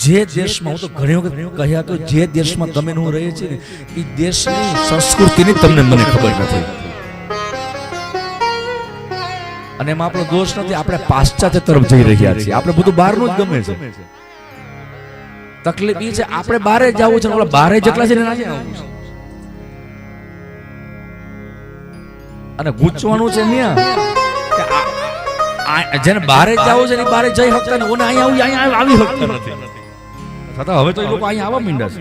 જે દેશમાં, હું તો ઘણી વખત કહ્યા તો જે દેશમાં તમે હું રહીએ છીએ ને, એ દેશની સંસ્કૃતિની તમને મને ખબર નથી. અને એમાં આપણો દોષ નથી, આપણે પાશ્ચાત્ય તરફ જઈ રહ્યા છીએ. આપણે બધું બહારનું જ ગમે છે. તકલીફ એ છે, આપણે બારે જવું છે ઓલા બારે જેટલા છે એના છે. અને ગૂંચવાનું છે ન્યા જેને બહારે જવું છે ને બારે જઈ શકતા ને ઓને અહીંયા આવી, અહીંયા નથી. છતાં હવે તો એ લોકો અહીંયા આવવા માંડ્યા છે.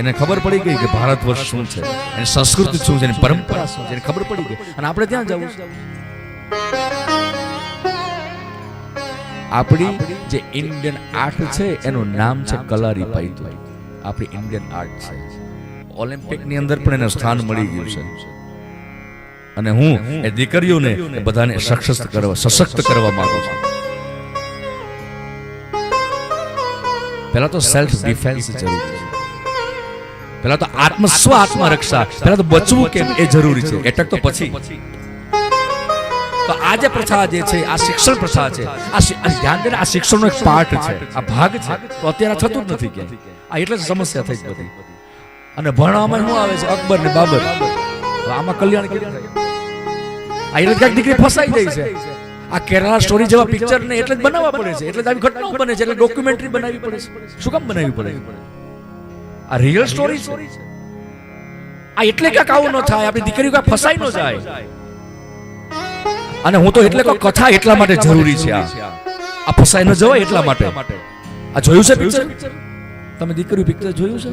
એને ખબર પડી ગઈ કે ભારત વર્ષ શું છે, એની સંસ્કૃતિ શું છે, એની પરંપરા શું છે, એને ખબર પડી ગઈ. અને આપણે ત્યાં જવું આપણી જે ઇન્ડિયન આર્ટ છે, એનું નામ છે કલારી પાઇતુ આપણી ઇન્ડિયન આર્ટ છે. ઓલિમ્પિકની અંદર પણ એને સ્થાન મળી ગયું છે. અને હું એ દીકરીઓને બધાને સશક્ત કરવા સશક્ત કરવા માંગુ છું. પહેલા તો સેલ્ફ ડિફેન્સ જરૂરી છે. પહેલા તો આત્મ સ્વ આત્મરક્ષા પહેલા તો બચવું કેમ એ જરૂરી છે. એટક તો પછી. તો આ જે પ્રથા જે છે આ શિક્ષણ પ્રથા છે આ ધ્યાન દે આ શિક્ષણનો એક પાર્ટ છે. આ ભાગ છે. તો અત્યારે થતું જ નથી કે આ એટલે જ સમસ્યા થઈ બધી. અને ભણવામાં શું આવે છે? અકબર ને બાબર. આમાં કલ્યાણ કેમ થાય? આ એટલે ક્યાંક દીકરી ફસાઈ જાય છે. આ કેરલા સ્ટોરી જેવા પિક્ચર ને એટલે જ બનાવવા પડે છે. એટલે જ આવી ઘટનાઓ બને છે. એટલે ડોક્યુમેન્ટરી બનાવવી પડે છે. શું કામ બનાવવી પડે આ રિયલ સ્ટોરી છે. આ એટલે ક્યાંક આવું ન થાય. આપણી દીકરીઓ ક્યાંક ફસાઈ ન જાય. અને હું તો એટલે કહું કથા એટલા માટે જરૂરી છે આ. આ. ફસાઈ ન જવાય એટલા માટે. આ જોયું છે પિક્ચર તમે દીકરી પિક્ચર જોયું છે?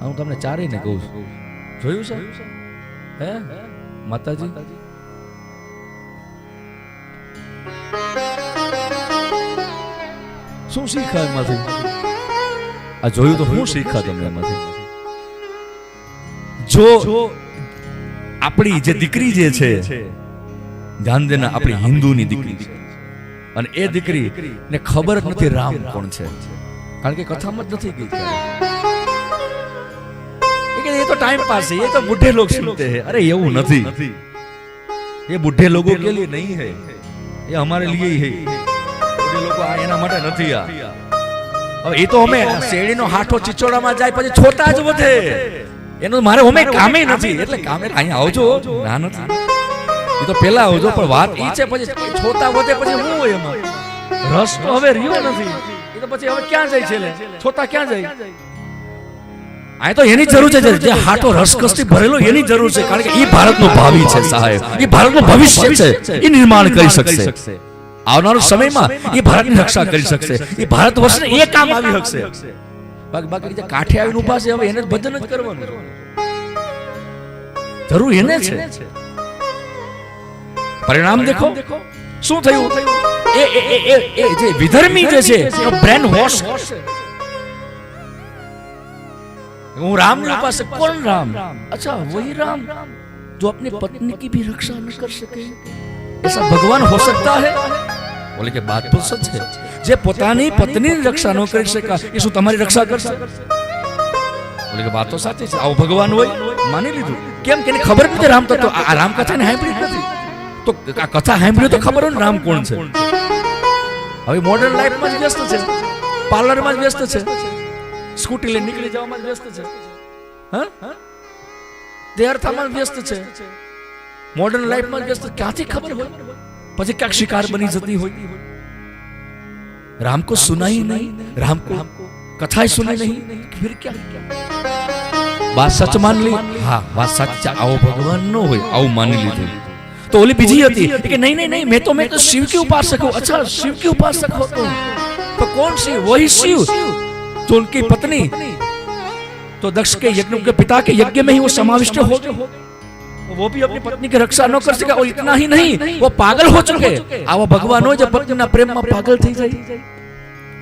હું તમને ચારેય ને કહું છું. જોયું છે. હે? માતાજી? શું શીખા એમાંથી? આ જોયું તો હું શીખા તમને એમાંથી? જો આપણી જે દીકરી જે છે, ધ્યાન દેના, આપણી હિન્દુની દીકરી છે. અને એ દીકરી ને ખબર જ નથી રામ કોણ છે. કારણ કે કથામાં જ નથી ગઈ એ તો ટાઈમ પાસ છે, એ તો બુઢે લોકો સુનતે હે. અરે એવું નથી. એ બુઢે લોકો કે લીએ નહીં હે. એ હમારે લીએ હે. બુઢે લોકો આ એના માટે નથી આ. હવે એ તો અમે શેરડીનો હાથો ચિચોડામાં જાય પછી છોટા જ વધે. એનું મારે અમે કામે નથી. એટલે કામે અહીંયા આવજો. ના નથી. એ તો પેલા આવજો પણ વાત એ છે પછી છોટા વધે પછી હું હોય એમાં? રસ તો હવે રહ્યો નથી. એ તો પછી હવે ક્યાં જાય છે છોટા ક્યાં જાય? આ તો એની જરૂર છે જે હાટો રસકસથી ભરેલો એની જરૂર છે કારણ કે એ ભારતનો ભાવિ છે સાહેબ. એ ભારતનું ભવિષ્ય છે. એ નિર્માણ કરી શકશે. આવનારા સમયમાં એ ભારતની રક્ષા કરી શકશે એ ભારત વર્ષને એ કામ આવી શકશે બાકી બાકી જે કાઠે આવીને ઊભા છે હવે એને જ ભજન જ કરવાનું જરૂર એને છે પરિણામ દેખો શું થયું એ એ એ એ એ જે વિધર્મી જે છે એનો બ્રેન વોશ હું राम के पास से कौन राम अच्छा वही राम जो अपनी पत्नी की भी रक्षा न कर सके ऐसा भगवान हो सकता है બોલે કે બાત તો છે. જે પોતાની પત્નીની રક્ષા ન કરી શકે એ શું તમારી રક્ષા કરશે? બોલે કે વાત તો સાચી છે. આવો ભગવાન હોય, માની લીધું. કેમ કે એને ખબર નથી રામ તત્વ આ રામ કથા ને સાંભળી નથી. તો આ કથા સાંભળ્યું તો ખબર હોય રામ કોણ છે. હવે મોડર્ન લાઈફમાં જ વ્યસ્ત છે. પાર્લરમાં જ વ્યસ્ત છે. સ્કૂટી લઈને નીકળી જવામાં વ્યસ્ત છે. હા? દેહરથામાં વ્યસ્ત છે. મોડર્ન લાઈફમાં વ્યસ્ત. ક્યાંથી ખબર હોય? પછી ક્યાંક શિકાર બની જતી હોય राम को सुना ही नहीं राम को कथाएं सुनी नहीं फिर क्या बात सच मान ली हाँ बात सच आओ भगवान नो હોય આવું માની લીધું તો ઓલી બીજી હતી કે નહીં નહીં નહીં मैं तो मैं तो शिव के उपासक हूँ अच्छा शिव के उपासक हो तुम तो कौन शिव वही शिव जो उनकी पत्नी तो दक्ष के यज्ञ के पिता के यज्ञ में ही वो समाविष्ट हो गए वो भी अपनी पत्नी की रक्षा न कर सका और इतना ही नहीं वो पागल हो चुके આવા ભગવાન હોય જે પત્નીના પ્રેમમાં પાગલ થઈ જાય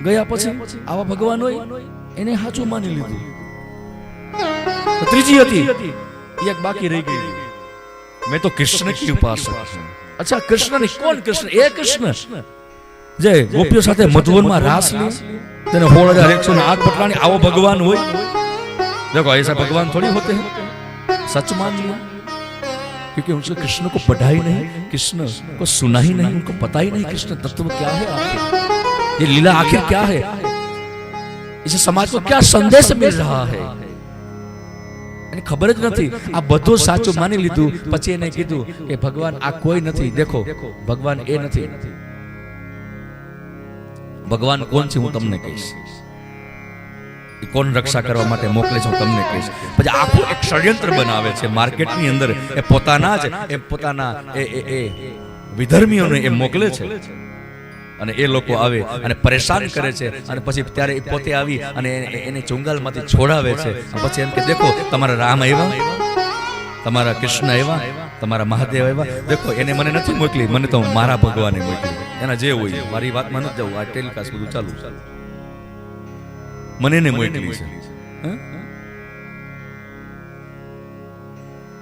ગયા પછી આવા ભગવાન હોય એને સાચું માની લીધું તો ત્રીજી હતી એ એક બાકી રહી ગઈ મેં તો કૃષ્ણ કી ઉપાસક છું. અચ્છા કૃષ્ણ નહીં કોણ કૃષ્ણ એ કૃષ્ણ જે ગોપીઓ સાથે મધુવનમાં રાસ લે તેને સોળ હજાર એકસો ને આઠ પટલાની આવો ભગવાન હોય देखो ऐसा भगवान थोड़ी होते हैं सच मान लिया क्योंकि उनसे कृष्ण को पढ़ा ही नहीं कृष्ण को सुना ही नहीं उनको पता ही नहीं कृष्ण तत्व क्या है आखिर ये लीला आखिर क्या है इसे समाज को क्या संदेश मिल रहा है એને ખબર જ નથી આ બધું સાચું માની લીધું પછી એને કીધું કે ભગવાન આ કોઈ નથી દેખો ભગવાન એ નથી ભગવાન કોણ છે હું તમને કહીશ એ કોણ રક્ષા કરવા માટે મોકલે છે હું તમને કહીશ. પછી આખું એક ષડયંત્ર બનાવે છે માર્કેટની અંદર. એ પોતાના જ, એ પોતાના, એ એ વિધર્મીઓને એ મોકલે છે. અને એ લોકો આવે અને પરેશાન કરે છે. અને પછી ત્યારે એ પોતે આવી અને એને- ચુંગાલમાંથી છોડાવે છે. પછી એમ કે, દેખો, તમારા રામ આવ્યા. તમારા કૃષ્ણ આવ્યા. તમારા મહાદેવ આવ્યા. દેખો, એને મને નથી મોકલી. મને તો મારા ભગવાને મોકલી. એના જે હોય, મારી વાતમાં નથી જવું. આ ટેલિકાસ્ટ બધું ચાલુ છે. મને ને મોકલી છે.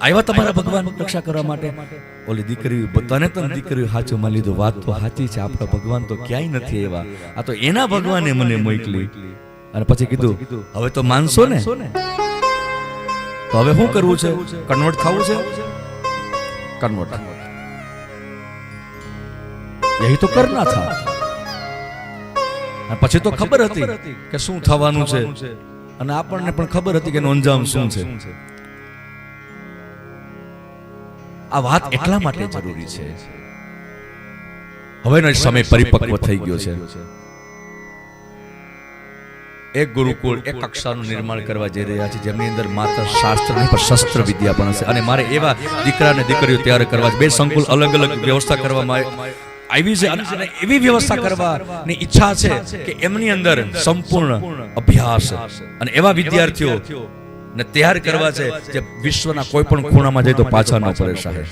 આવ્યા તમારા ભગવાન રક્ષા કરવા માટે? ઓલી દીકરી બધાને તને દીકરી હાચું માં લીધું વાત તો સાચી છે. આપણા ભગવાન તો ક્યાંય નથી એવા. આ તો એના ભગવાને મને મોકલી. અને પછી કીધું હવે તો માનસો ને? તો હવે શું કરવું છે? કન્વર્ટ થવું છે? કન્વર્ટ. યહી તો કરના થા. અને પછી તો ખબર હતી કે શું થવાનું છે. અને આપણને પણ ખબર હતી કે અંજામ શું છે. આ વાત એટલા માટે જરૂરી છે. હવેનો સમય પરિપક્વ થઈ ગયો છે. એક ગુરુકુળ એક કક્ષાનું નિર્માણ કરવા જઈ રહ્યા છે જેમની અંદર માત્ર શાસ્ત્ર નહીં પણ શસ્ત્ર વિદ્યા પણ હશે. અને મારે એવા દીકરા અને દીકરીઓ તૈયાર કરવા બે સંકુલ અલગ અલગ વ્યવસ્થા કરવામાં આવી- છે અને એવી વ્યવસ્થા કરવાની ઈચ્છા છે કે એમની અંદર સંપૂર્ણ અભ્યાસ અને એવા વિદ્યાર્થીઓ ને તૈયાર કરવા છે જે વિશ્વના કોઈ પણ ખૂણામાં જાય તો પાછા ન પડે સાહેબ.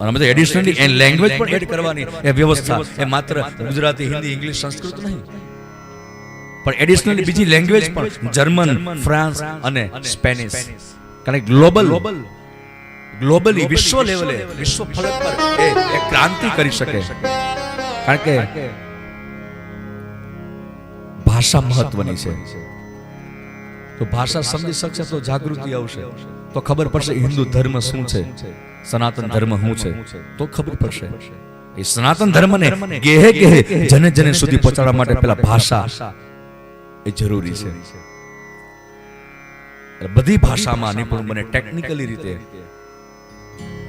અને અમે તો એડિશનલી એ લેંગ્વેજ પણ એડ કરવાની. એ વ્યવસ્થા. એ માત્ર ગુજરાતી હિન્દી ઇંગ્લિશ સંસ્કૃત નહીં. પણ એડિશનલી બીજી લેંગ્વેજ પણ જર્મન ફ્રાન્સ અને સ્પેનિશ કારણ કે ગ્લોબલ ગ્લોબલી વિશ્વ લેવલે વિશ્વ ફલક પર એ એક ક્રાંતિ કરી શકે. કારણ કે ભાષા મહત્વની છે. તો ભાષા સમજી શકશે તો જાગૃતિ આવશે. તો ખબર પડશે હિન્દુ ધર્મ શું છે સનાતન ધર્મ શું છે તો ખબર પડશે. એ સનાતન ધર્મને ગેહે ગેહે જને જને સુધી પહોંચાડવા માટે પેલા ભાષા એ જરૂરી છે. બધી ભાષામાં નિપુણ બને ટેકનિકલી રીતે.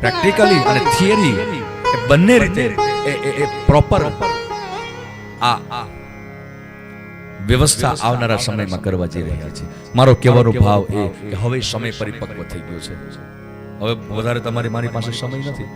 પ્રેક્ટિકલી અને થિયરી એ બંને રીતે એ એ એ પ્રોપર આ આ વ્યવસ્થા આવનારા સમયમાં કરવા જઈ રહ્યા છે મારો કહેવાનો ભાવ એ કે હવે સમય પરિપક્વ થઈ ગયો છે. હવે વધારે તમારી મારી પાસે સમય નથી.